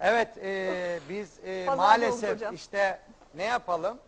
Evet e, biz e, maalesef işte ne yapalım?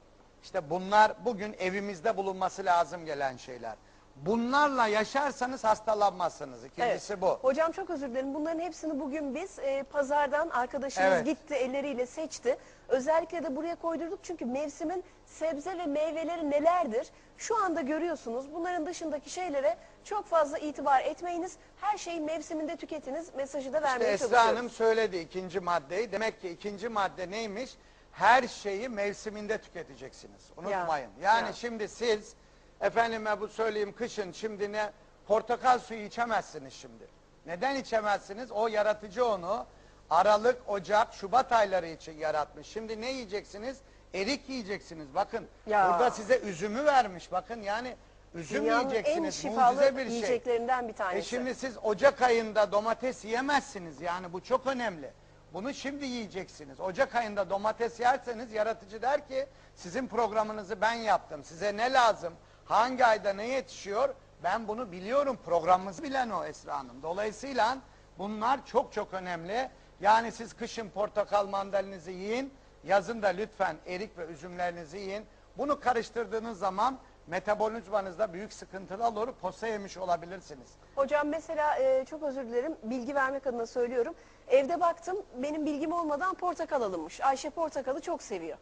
İşte bunlar bugün evimizde bulunması lazım gelen şeyler. Bunlarla yaşarsanız hastalanmazsınız. İkincisi bu. Hocam çok özür dilerim. Bunların hepsini bugün biz e, pazardan arkadaşımız Evet. gitti elleriyle seçti. Özellikle de buraya koydurduk çünkü mevsimin sebze ve meyveleri nelerdir? Şu anda görüyorsunuz. Bunların dışındaki şeylere çok fazla itibar etmeyiniz. Her şeyi mevsiminde tüketiniz. Mesajı da İşte vermeye Esra çalışıyoruz. Hanım söyledi ikinci maddeyi. Demek ki ikinci madde neymiş? Her şeyi mevsiminde tüketeceksiniz. Unutmayın. yani ya. şimdi siz efendime bu söyleyeyim kışın şimdi ne portakal suyu içemezsiniz şimdi. Neden içemezsiniz? O yaratıcı onu Aralık, Ocak, Şubat ayları için yaratmış. Şimdi ne yiyeceksiniz? Erik yiyeceksiniz. Bakın Ya. burada size üzümü vermiş. Bakın yani üzüm Dünyanın en yiyeceksiniz. şifalı Mucize bir şey. yiyeceklerinden bir E tanesi. şimdi siz Ocak ayında domates yiyemezsiniz. Yani bu çok önemli. Bunu şimdi yiyeceksiniz. Ocak ayında domates yerseniz yaratıcı der ki sizin programınızı ben yaptım. Size ne lazım? Hangi ayda ne yetişiyor? Ben bunu biliyorum. Programımızı bilen o Esra Hanım. Dolayısıyla bunlar çok çok önemli. Yani siz kışın portakal mandalinizi yiyin. Yazın da lütfen erik ve üzümlerinizi yiyin. Bunu karıştırdığınız zaman metabolizmanızda büyük sıkıntılar olur. Posa yemiş olabilirsiniz. Hocam mesela e, çok özür dilerim bilgi vermek adına söylüyorum. Evde baktım benim bilgim olmadan portakal alınmış. Ayşe portakalı çok seviyor.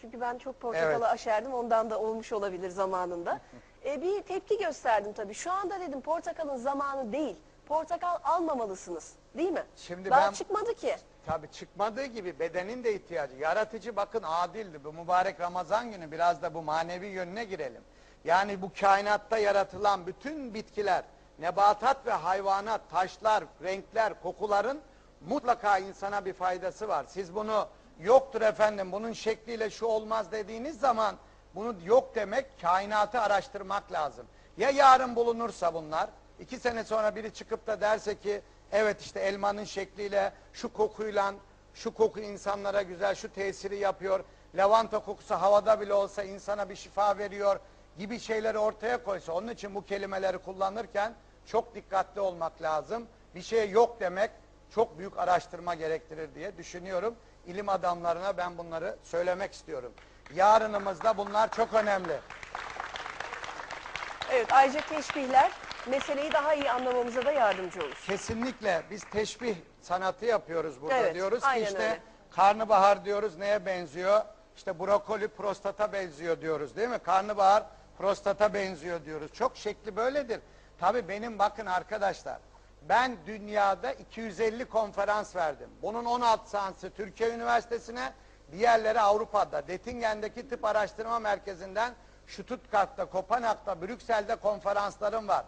Çünkü ben çok portakalı Evet. aşerdim ondan da olmuş olabilir zamanında. E, bir tepki gösterdim tabii. Şu anda dedim portakalın zamanı değil. Portakal almamalısınız değil mi? Şimdi Daha ben- çıkmadı ki. Tabii çıkmadığı gibi bedenin de ihtiyacı. Yaratıcı bakın adildi. Bu mübarek Ramazan günü biraz da bu manevi yönüne girelim. Yani bu kainatta yaratılan bütün bitkiler, nebatat ve hayvanat, taşlar, renkler, kokuların mutlaka insana bir faydası var. Siz bunu yoktur efendim, bunun şekliyle şu olmaz dediğiniz zaman bunu yok demek kainatı araştırmak lazım. Ya yarın bulunursa bunlar, iki sene sonra biri çıkıp da derse ki evet işte elmanın şekliyle, şu kokuyla, şu koku insanlara güzel, şu tesiri yapıyor. Lavanta kokusu havada bile olsa insana bir şifa veriyor gibi şeyleri ortaya koysa. Onun için bu kelimeleri kullanırken çok dikkatli olmak lazım. Bir şey yok demek çok büyük araştırma gerektirir diye düşünüyorum. İlim adamlarına ben bunları söylemek istiyorum. Yarınımızda bunlar çok önemli. Evet ayrıca teşbihler meseleyi daha iyi anlamamıza da yardımcı olur. Kesinlikle biz teşbih sanatı yapıyoruz burada. Evet, diyoruz ki aynen işte öyle. karnabahar diyoruz neye benziyor? İşte brokoli prostata benziyor diyoruz değil mi? Karnabahar prostata benziyor diyoruz. Çok şekli böyledir. Tabii benim bakın arkadaşlar ben dünyada 250 konferans verdim. Bunun 16 tanesi Türkiye Üniversitesi'ne, diğerleri Avrupa'da. Dettingen'deki tıp araştırma merkezinden Stuttgart'ta, Kopenhag'da, Brüksel'de konferanslarım var.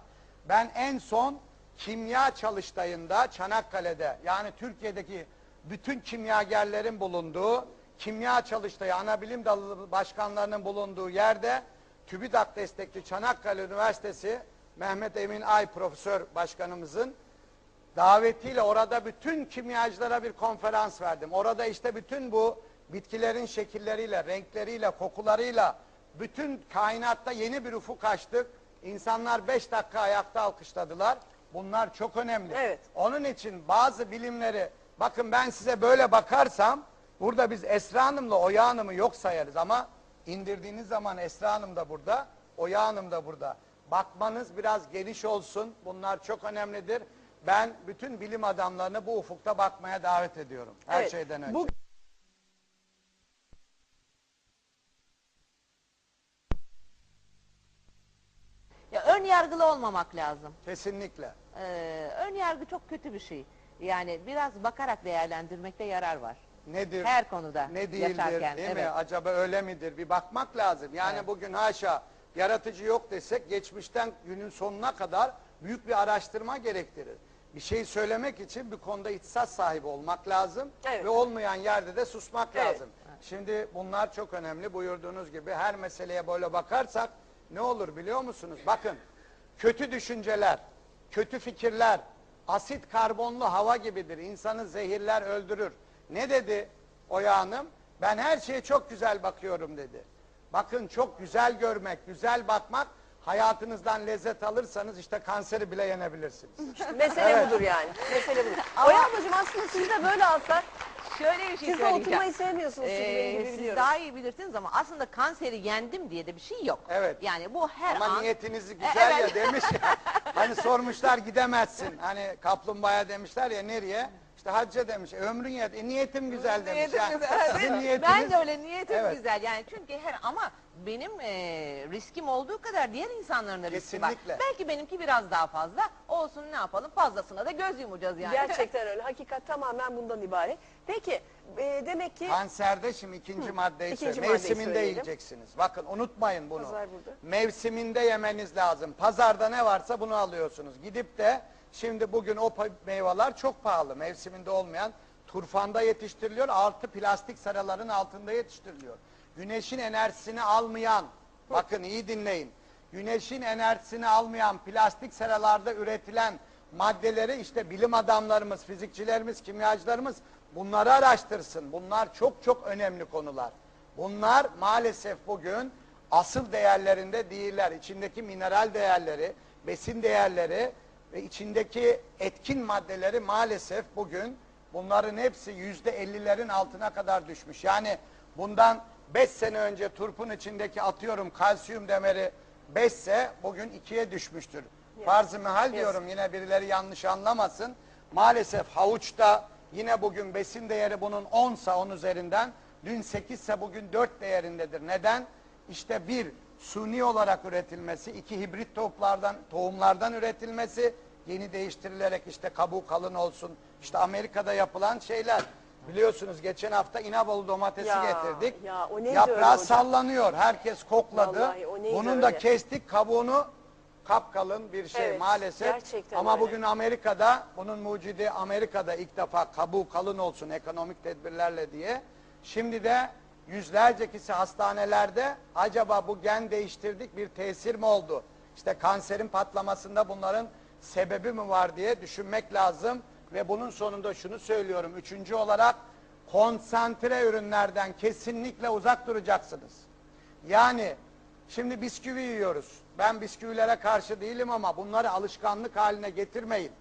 Ben en son kimya çalıştayında Çanakkale'de yani Türkiye'deki bütün kimyagerlerin bulunduğu kimya çalıştayı ana bilim dalı başkanlarının bulunduğu yerde TÜBİTAK destekli Çanakkale Üniversitesi Mehmet Emin Ay profesör başkanımızın davetiyle orada bütün kimyacılara bir konferans verdim. Orada işte bütün bu bitkilerin şekilleriyle, renkleriyle, kokularıyla bütün kainatta yeni bir ufuk açtık. İnsanlar beş dakika ayakta alkışladılar. Bunlar çok önemli. Evet. Onun için bazı bilimleri, bakın ben size böyle bakarsam, burada biz Esra Hanım'la Oya Hanım'ı yok sayarız ama indirdiğiniz zaman Esra Hanım da burada, Oya Hanım da burada. Bakmanız biraz geniş olsun. Bunlar çok önemlidir. Ben bütün bilim adamlarını bu ufukta bakmaya davet ediyorum. Her Evet, şeyden önce. bu- Ya ön yargılı olmamak lazım. Kesinlikle. Ee, ön yargı çok kötü bir şey. Yani biraz bakarak değerlendirmekte yarar var. Nedir? Her konuda ne değildir yaşarken, değil mi? evet. Acaba öyle midir? Bir bakmak lazım. Yani Evet. bugün haşa yaratıcı yok desek geçmişten günün sonuna kadar büyük bir araştırma gerektirir. Bir şey söylemek için bir konuda ihtisas sahibi olmak lazım Evet. ve olmayan yerde de susmak Evet. lazım. Şimdi bunlar çok önemli. Buyurduğunuz gibi her meseleye böyle bakarsak ne olur biliyor musunuz? Bakın kötü düşünceler, kötü fikirler, asit karbonlu hava gibidir. İnsanı zehirler, öldürür. Ne dedi Oya Hanım? Ben her şeye çok güzel bakıyorum dedi. Bakın çok güzel görmek, güzel bakmak hayatınızdan lezzet alırsanız işte kanseri bile yenebilirsiniz. Mesele Evet. budur yani. Mesele budur. Oya ablacığım aslında sizi de böyle alsak şöyle bir şey Siz de oturmayı sevmiyorsunuz Ee, siz biliyorum. daha iyi bilirsiniz ama aslında kanseri yendim diye de bir şey yok. Evet. Yani bu her Ama an... niyetiniz E, güzel evet. ya demiş ya. Hani sormuşlar gidemezsin. Hani kaplumbağaya demişler ya nereye? İşte hacca demiş. E, ömrün yet. E, niyetim güzel demiş. Niyetim Yani güzel. Sizin niyetiniz. Ben de öyle niyetim Evet. güzel. Yani çünkü her ama benim e, riskim olduğu kadar diğer insanların da riski var. Kesinlikle. Belki benimki biraz daha fazla. Olsun ne yapalım fazlasına da göz yumacağız yani. Gerçekten öyle. Hakikat tamamen bundan ibaret. Peki e, demek ki Kanserde şimdi ikinci maddeyi İkinci söyle. maddeyi Mevsiminde söyleyelim. yiyeceksiniz. Bakın unutmayın bunu. Pazar burada. Mevsiminde yemeniz lazım. Pazarda ne varsa bunu alıyorsunuz. Gidip de şimdi bugün o pa- meyveler çok pahalı. Mevsiminde olmayan turfanda yetiştiriliyor. Artı plastik seraların altında yetiştiriliyor. Güneşin enerjisini almayan, bakın iyi dinleyin. Güneşin enerjisini almayan plastik seralarda üretilen maddeleri işte bilim adamlarımız, fizikçilerimiz, kimyacılarımız bunları araştırsın. Bunlar çok çok önemli konular. Bunlar maalesef bugün asıl değerlerinde değiller. İçindeki mineral değerleri, besin değerleri ve içindeki etkin maddeleri maalesef bugün bunların hepsi yüzde ellilerin altına kadar düşmüş. Yani bundan 5 sene önce turpun içindeki atıyorum kalsiyum demeri 5 ise bugün 2'ye düşmüştür. Farz-ı mihal diyorum yine birileri yanlış anlamasın. Maalesef havuçta yine bugün besin değeri bunun 10 sa 10 üzerinden dün 8 ise bugün 4 değerindedir. Neden? İşte bir suni olarak üretilmesi, iki hibrit tohumlardan tohumlardan üretilmesi, yeni değiştirilerek işte kabuğu kalın olsun. İşte Amerika'da yapılan şeyler. Biliyorsunuz geçen hafta İnebolu domatesi Ya, getirdik. ya, o neydi öyle Yaprağı hocam? sallanıyor. Herkes kokladı. Vallahi o neydi Bunun da öyle? kestik kabuğunu kapkalın bir şey Evet, maalesef. gerçekten Ama öyle. bugün Amerika'da bunun mucidi Amerika'da ilk defa kabuğu kalın olsun ekonomik tedbirlerle diye. Şimdi de yüzlerce kişi hastanelerde acaba bu gen değiştirdik bir tesir mi oldu? İşte kanserin patlamasında bunların sebebi mi var diye düşünmek lazım. Ve bunun sonunda şunu söylüyorum. Üçüncü olarak konsantre ürünlerden kesinlikle uzak duracaksınız. Yani şimdi bisküvi yiyoruz. Ben bisküvilere karşı değilim ama bunları alışkanlık haline getirmeyin.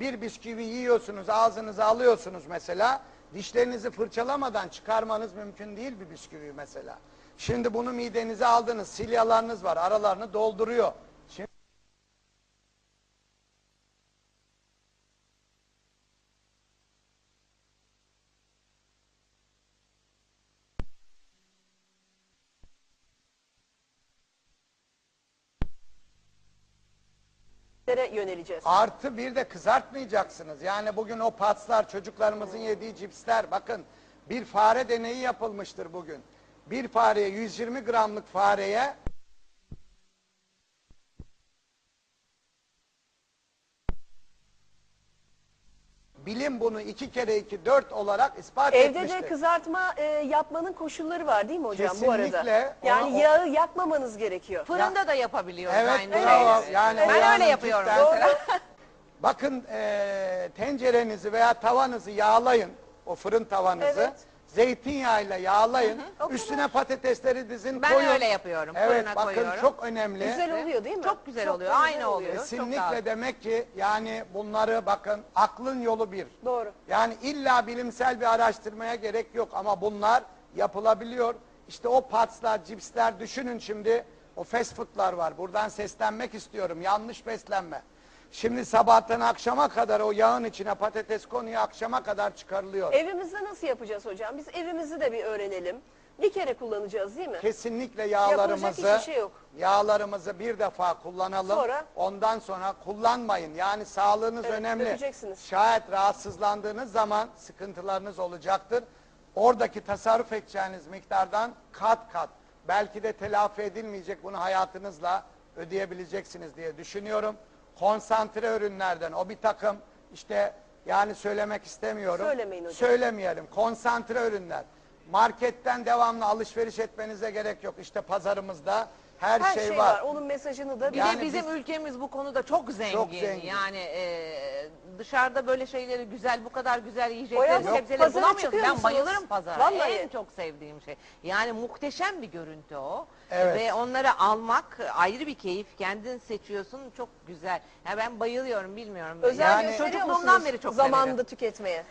Bir bisküvi yiyorsunuz, ağzınıza alıyorsunuz mesela. Dişlerinizi fırçalamadan çıkarmanız mümkün değil bir bisküvi mesela. Şimdi bunu midenize aldınız, silyalarınız var, aralarını dolduruyor. Şimdi yöneleceğiz. Artı bir de kızartmayacaksınız. Yani bugün o patslar çocuklarımızın yediği cipsler bakın bir fare deneyi yapılmıştır bugün. Bir fareye 120 gramlık fareye bilim bunu iki kere iki dört olarak ispat Evde etmiştir. de kızartma e, yapmanın koşulları var değil mi hocam bu arada? Kesinlikle. Yani Ona- o- yağı yakmamanız gerekiyor. Fırında da yapabiliyoruz Evet, aynı bravo. şeyi. Yani o ben öyle yapıyorum cidden- mesela. Bakın eee, tencerenizi veya tavanızı yağlayın. O fırın tavanızı. Evet. Zeytinyağıyla yağlayın. o Üstüne patatesleri dizin Ben koyun. öyle yapıyorum, Evet fırına bakın koyuyorum. çok önemli. Güzel oluyor değil mi? Çok güzel oluyor, da aynı oluyor. Çok Kesinlikle demek ki yani bunları bakın aklın yolu bir. Doğru. Yani illa bilimsel bir araştırmaya gerek yok ama bunlar yapılabiliyor. İşte o patslar, cipsler düşünün şimdi o fast foodlar var. Buradan seslenmek istiyorum. Yanlış beslenme. Şimdi sabahtan akşama kadar o yağın içine patates konuyor akşama kadar çıkarılıyor. Evimizde nasıl yapacağız hocam? Biz evimizi de bir öğrenelim. Bir kere kullanacağız değil mi? Kesinlikle Yapılacak yağlarımızı hiçbir şey yok. yağlarımızı bir defa kullanalım. Sonra? Ondan sonra kullanmayın. Yani sağlığınız Evet, önemli. dökeceksiniz. Şayet rahatsızlandığınız zaman sıkıntılarınız olacaktır. Oradaki tasarruf edeceğiniz miktardan kat kat belki de telafi edilmeyecek bunu hayatınızla ödeyebileceksiniz diye düşünüyorum. Konsantre ürünlerden o bir takım işte yani söylemek istemiyorum. Söylemeyin hocam. Söylemeyelim. Konsantre ürünler. Marketten devamlı alışveriş etmenize gerek yok. İşte pazarımızda her, Her şey, şey var. var. Onun mesajını da Bir Yani de bizim biz- ülkemiz bu konuda çok zengin. zengin. Yani e, dışarıda böyle şeyleri güzel, bu kadar güzel yiyecekleri, sebzeleri bulamıyoruz. Ben bayılırım pazara. Vallahi. En çok sevdiğim şey. Yani muhteşem bir görüntü o. Evet. Ve onları almak ayrı bir keyif. Kendin seçiyorsun. Çok güzel. Ya ben bayılıyorum bilmiyorum. Özel yani çocukluğumdan beri çok zamanında severim. tüketmeye?